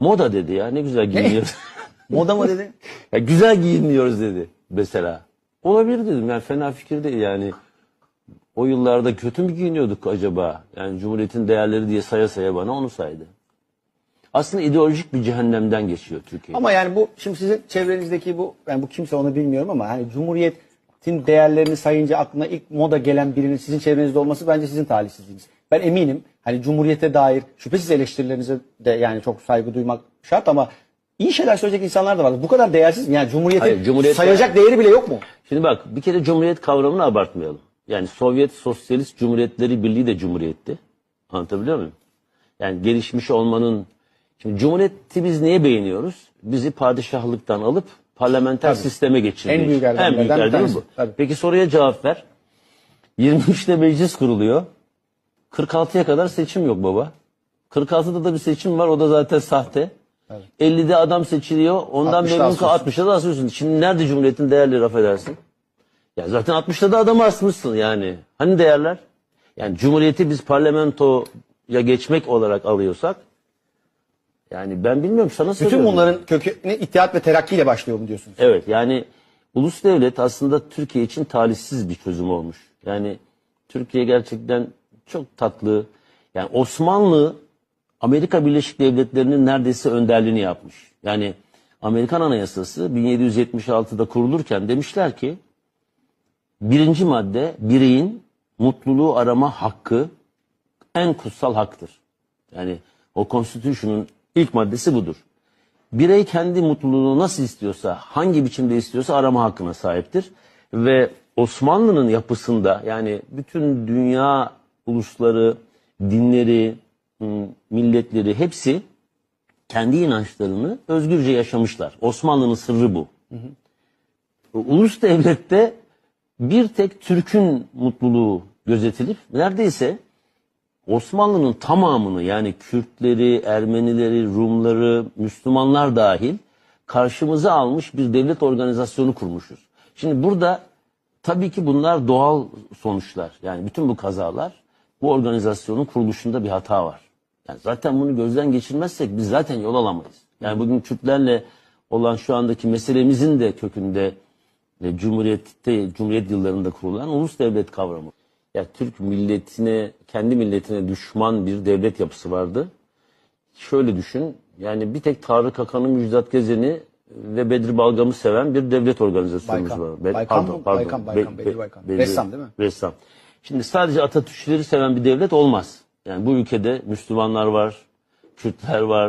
Moda dedi ya ne güzel giyiniyoruz. Moda mı dedi? ya güzel giyiniyoruz dedi mesela. Olabilir dedim yani fena fikir değil yani. O yıllarda kötü mü giyiniyorduk acaba? Yani Cumhuriyet'in değerleri diye saya saya bana onu saydı. Aslında ideolojik bir cehennemden geçiyor Türkiye. Ama yani bu şimdi sizin çevrenizdeki bu yani bu kimse onu bilmiyorum ama hani Cumhuriyet'in değerlerini sayınca aklına ilk moda gelen birinin sizin çevrenizde olması bence sizin talihsizliğiniz. Ben eminim hani Cumhuriyet'e dair şüphesiz eleştirilerinize de yani çok saygı duymak şart ama iyi şeyler söyleyecek insanlar da var. Bu kadar değersiz mi? Yani Cumhuriyet'in Hayır, Cumhuriyet- sayacak değeri bile yok mu? Şimdi bak bir kere Cumhuriyet kavramını abartmayalım. Yani Sovyet Sosyalist Cumhuriyetleri Birliği de Cumhuriyetti. Anlatabiliyor muyum? Yani gelişmiş olmanın... Şimdi Cumhuriyeti biz niye beğeniyoruz? Bizi padişahlıktan alıp parlamenter sisteme geçirdi. En büyük En büyük erdemlerden bir erdem tanesi. bu. Tabii. Peki soruya cevap ver. 23'te meclis kuruluyor. 46'ya kadar seçim yok baba. 46'da da bir seçim var o da zaten sahte. 50'de adam seçiliyor. Ondan 60'da memnun kal asıyorsun. 60'da da asıyorsun. Şimdi nerede Cumhuriyet'in değerleri affedersin? Ya zaten 60'ta da adamı asmışsın yani. Hani değerler? Yani Cumhuriyeti biz parlamentoya geçmek olarak alıyorsak yani ben bilmiyorum sana Bütün söylüyorum. bunların kökeni İttihat ve Terakki ile başlıyor mu diyorsunuz? Evet yani ulus devlet aslında Türkiye için talihsiz bir çözüm olmuş. Yani Türkiye gerçekten çok tatlı. Yani Osmanlı Amerika Birleşik Devletleri'nin neredeyse önderliğini yapmış. Yani Amerikan Anayasası 1776'da kurulurken demişler ki birinci madde bireyin mutluluğu arama hakkı en kutsal haktır. Yani o Constitution'un ilk maddesi budur. Birey kendi mutluluğunu nasıl istiyorsa, hangi biçimde istiyorsa arama hakkına sahiptir. Ve Osmanlı'nın yapısında yani bütün dünya ulusları, dinleri, milletleri hepsi kendi inançlarını özgürce yaşamışlar. Osmanlı'nın sırrı bu. Ulus devlette bir tek Türk'ün mutluluğu gözetilip neredeyse Osmanlı'nın tamamını yani Kürtleri, Ermenileri, Rumları, Müslümanlar dahil karşımıza almış bir devlet organizasyonu kurmuşuz. Şimdi burada tabii ki bunlar doğal sonuçlar. Yani bütün bu kazalar bu organizasyonun kuruluşunda bir hata var. Yani zaten bunu gözden geçirmezsek biz zaten yol alamayız. Yani bugün Kürtlerle olan şu andaki meselemizin de kökünde e, Cumhuriyette, Cumhuriyet yıllarında kurulan ulus devlet kavramı. Ya Türk milletine, kendi milletine düşman bir devlet yapısı vardı. Şöyle düşün, yani bir tek Tarık Akan'ı, Müjdat Gezen'i ve Bedri Balgam'ı seven bir devlet organizasyonumuz Baykan. var. Be- Baykan mı? Baykan, Baykan, Bedri Baykan. Ressam değil mi? Ressam. Şimdi sadece Atatürkçüleri seven bir devlet olmaz. Yani bu ülkede Müslümanlar var, Kürtler var,